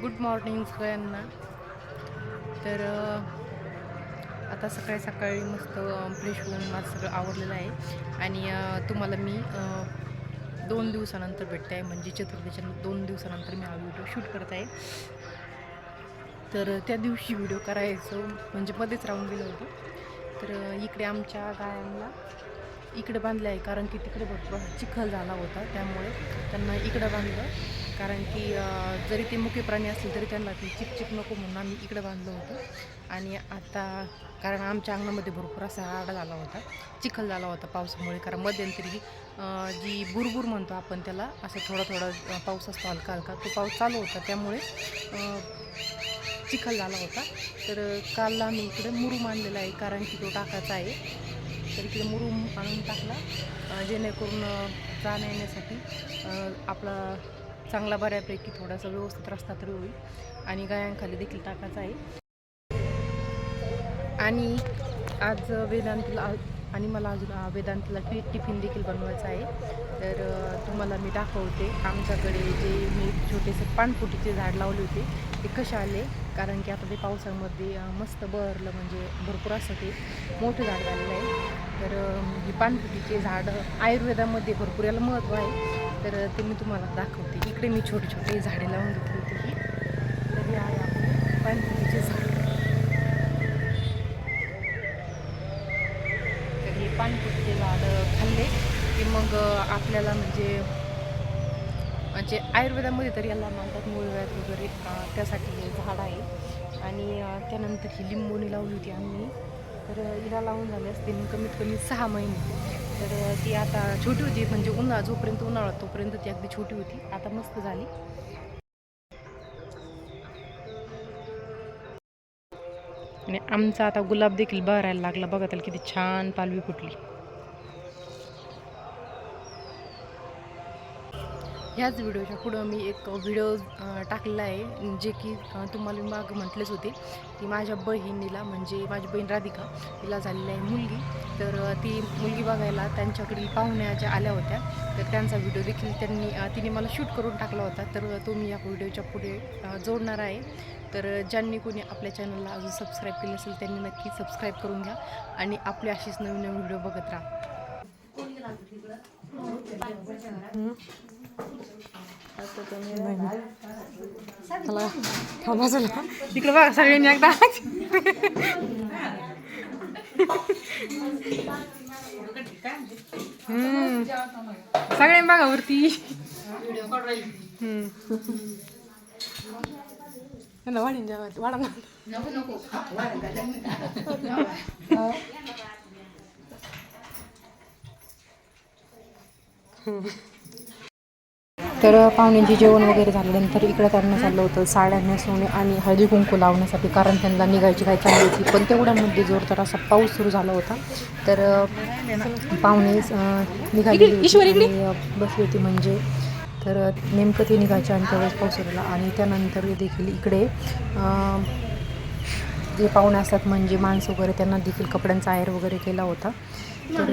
Good morning सगळ्यांना. तर आता सकाळी सकाळी मस्त फ्रेश होऊन माझं सगळं आवडलेलं आहे. आणि तुम्हाला मी दोन दिवसानंतर भेटते आहे. म्हणजे चतुर्थीच्या दोन दिवसानंतर मी हा व्हिडिओ शूट करत आहे. तर त्या दिवशी व्हिडिओ करायचं. म्हणजे मध्येच राहून गेलो होतो. तर इकडे आमच्या गायांना इकडे बांधलं आहे कारण की तिकडे भरपूर चिखल झाला होता. त्यामुळे त्यांना इकडं बांधलं. कारण की जरी ते मुके प्राणी असले तरी त्यांना ती चिकचिक नको म्हणून आम्ही इकडं बांधलं होतं. आणि आता कारण आमच्या अंगणामध्ये भरपूर असा राडा झाला होता चिखल झाला होता पावसामुळे. कारण मध्यंतरी जी बुरबुर म्हणतो आपण त्याला असं थोडा थोडा पाऊस असतो हलका हलका तो पाऊस चालू होता. त्यामुळे चिखल झाला होता. तर काल आम्ही इकडे मुरूम आणलेला आहे कारण की तो टाकायचा आहे. तर इकडे मुरूम आणून टाकला. जेणेकरून जाण्या येण्यासाठी आपला चांगला बऱ्यापैकी थोडासा व्यवस्थित रस्ता तरी होईल. आणि गायांखाली देखील टाकायचा आहे. आणि आज वेदांतला आणि मला अजून वेदांतला टी टिफिन देखील बनवायचा आहे. तर तुम्हाला मी दाखवते. आमच्याकडे जे मी छोटेसे पानफुटीचे झाड लावले होते ते कसे आले? कारण की आता ते पावसामध्ये मस्त बहरलं म्हणजे भरपूर असं ते मोठं झाड झालेलं आहे. तर हे पानफुटीचे झाड आयुर्वेदामध्ये भरपूर याला महत्त्व आहे. तर ते मी तुम्हाला दाखवते. इकडे मी छोटे छोटे झाडे लावून घेतली होती ही. तर हे आहे आपले झाड. तर हे पानफुटीचे झाड खाल्ले. की मग आपल्याला म्हणजे म्हणजे आयुर्वेदामध्ये तरी याला मानतात मूळव्याध वगैरे त्यासाठी हे झाड आहे. आणि त्यानंतर ही लिंबोणी लावली होती आम्ही. तर हिला लावून झाले असते कमीत कमी सहा महिने. तर ती आता छोटी होती. म्हणजे उन्हाळा जोपर्यंत उन्हाळा तोपर्यंत ती अगदी छोटी होती. आता मस्त झाली. आणि आमचा आता गुलाब देखील बहरायला लागला. बघा त्याला किती छान पालवी फुटली. ह्याच व्हिडिओच्या पुढं मी एक व्हिडिओ टाकलेला आहे जे की तुम्हाला मी मागं म्हटलेच होते की माझ्या बहिणीला म्हणजे माझी बहीण राधिका तिला झालेली आहे मुलगी तर ती मुलगी बघायला त्यांच्याकडील पाहुण्या ज्या आल्या होत्या तर त्यांचा व्हिडिओ देखील त्यांनी तिने मला शूट करून टाकला होता तर तो मी या व्हिडिओच्या पुढे जोडणार आहे तर ज्यांनी कोणी आपल्या चॅनलला अजून सबस्क्राईब केलं असेल त्यांनी नक्की सबस्क्राईब करून घ्या आणि आपली अशीच नवीन नवीन व्हिडिओ बघत राहा मला थांबा चला तिकडे बघा सगळ्यांनी एकदा हम्म. सगळ्यांनी बघा वरती हम्म. त्यांना वाढीन जेवा वाढा ना तर पाहुण्यांचे जेवण वगैरे झाल्यानंतर इकडे त्यांना चाललं होतं साड्या नेसवणे आणि हळदी कुंकू लावण्यासाठी. कारण त्यांना निघायची काय चालली होती. पण तेवढ्यामध्ये जोरदार असा पाऊस सुरू झाला होता. तर पाहुणे निघाली बसली होती म्हणजे. तर नेमकं ते निघायचे आणि त्यावेळेस पाऊस झाला. आणि त्यानंतर देखील इकडे जे पाहुणे असतात म्हणजे माणसं वगैरे त्यांना देखील कपड्यांचा आयर वगैरे केला होता. तर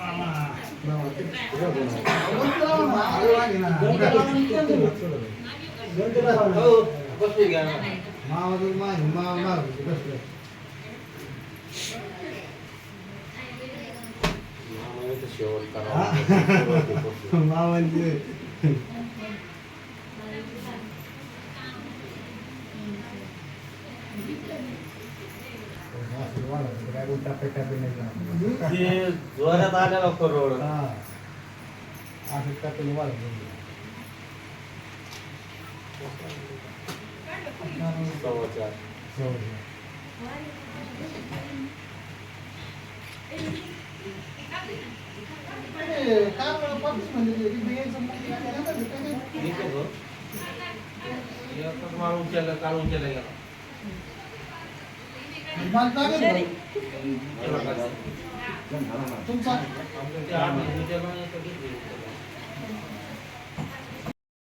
समजून ते जोरात आलेला करोड असं टाकून वाढत केलं, काढून केलं गेला. मला लागेल भाऊ. एवढं काय? तुमचा ते आठ दिवसाला एक घेतली.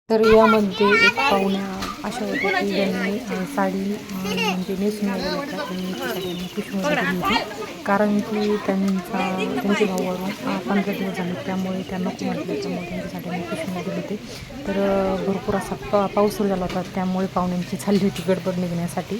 तर यामध्ये एक पाहुण्या अशा होत्या की ज्यांनी अ, साडी म्हणजे नेसून त्यांनी सगळ्यांनी कारण की त्यांचा त्यांचे अ, पंधरा दिवस झाले. त्यामुळे त्या नको म्हटलं त्यामुळे त्यांच्यासाठी आम्ही पुष्पवृष्टी दिली होती. तर भरपूर असा पा पाऊस सुरू झाला होता. त्यामुळे पाहुण्यांची चालली होती गडबड निघण्यासाठी.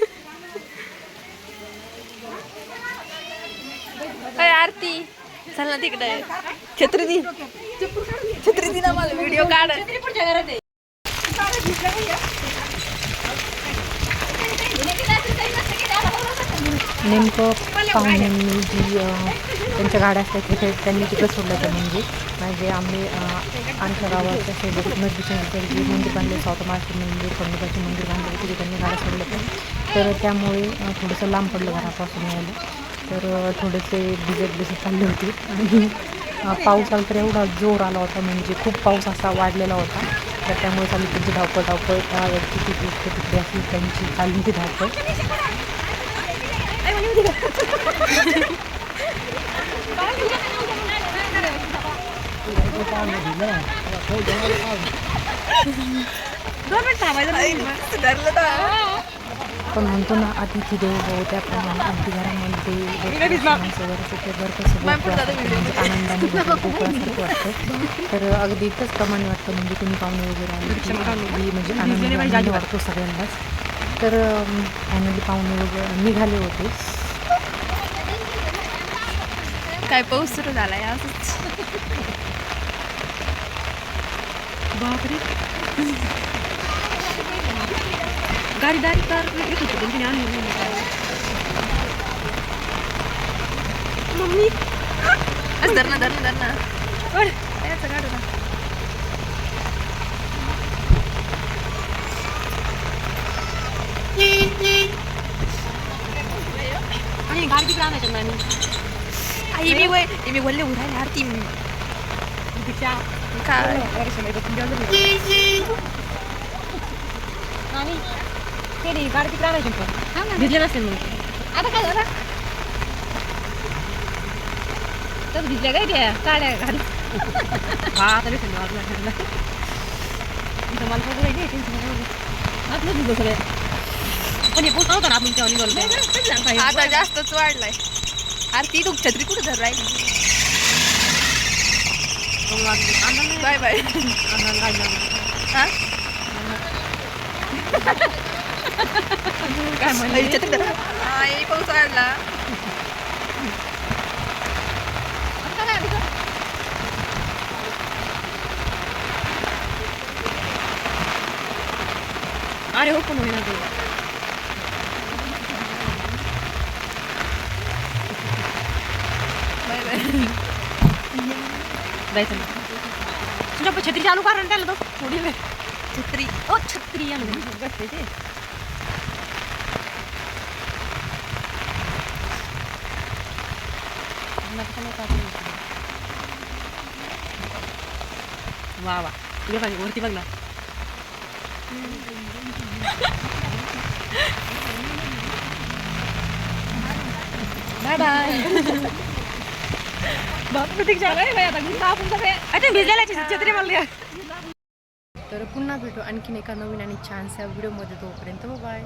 आरती. चल ना तिकडे. छत्री दी छत्री दी ना मला व्हिडिओ काढ नेमकं पाहुण्यांनी जी अ, त्यांच्या गाड्या असतात तिथे त्यांनी तिकडं सोडलं होतं म्हणजे. म्हणजे आम्ही आमच्या गावाच्या शेजारी नदीच्या जे मंदिर बांधले सावता महाराष्ट्र मंदिर खंडोबाचे मंदिर बांधले तिथे त्यांनी गाड्या सोडल्या होत्या. तर त्यामुळे थोडंसं लांब पडलं घरापासून यायला. तर थोडेसे भिजत भिजत चालले होते. आणि पाऊस आला तर एवढा जोर आला होता म्हणजे खूप पाऊस असा वाढलेला होता. तर त्यामुळे चालू त्यांची धावपळ धावपळ याची तिथे इकडे तिकडे अशी त्यांची चालली होती धावपळ. दोन पण म्हणतो ना अतिथी देव भाऊ त्याप्रमाणे अगदी घरामध्ये म्हणजे आनंदाने गोकुळासारखं वाटतं. तर अगदी प्रमाणे वाटतं म्हणजे कुणी पाहुणे वगैरे आले म्हणजे आनंद वाटतो सगळ्यांनाच. तर फायनली पाहुणे वगैरे निघाले होते. काय पाऊस सुरू झालाय असंच बापरे. 가리 다리 따로 이렇게 되는 그냥 하는 거예요. 아, 다르나 다르나 다르나. 그래. 내가 가르다. 아니 가리기 그라네 정말. 아 이미 왜 이미 원래 우리 하팀 그자. 그러니까. 그래서 내가 준비한 거. 아니. वय मी बोलले उरायला आरती मी काय भिजले नसेल मग आता काय झालं तर भिजल्या काय त्या साड्या घाल हा आता भेटेल वाजला घालला इथं मला पकडू राहिली टेन्शन आपलं भिजलं सगळं पण हे पोहोचला होता ना आपण तेव्हा निघालो आता जास्तच वाढलाय आरती तू छत्री कुठे धर राहिली बाय बाय हा काय आई पाऊस वाढला अरे हो पण होईना जायचं ना तुझ्या छत्री चालू करा ना त्याला तो थोडी वेळ छत्री ओ छत्री आणून बसते ते वा वा तुझ्या पाणी वरती बघ ना बाय बाय बाप प्रतीक झाला आहे आता मी आपण सगळे आता भिजलेला छत्री मला तर पुन्हा भेटू आणखीन एका नवीन आणि छानसा व्हिडिओमध्ये तोपर्यंत बाय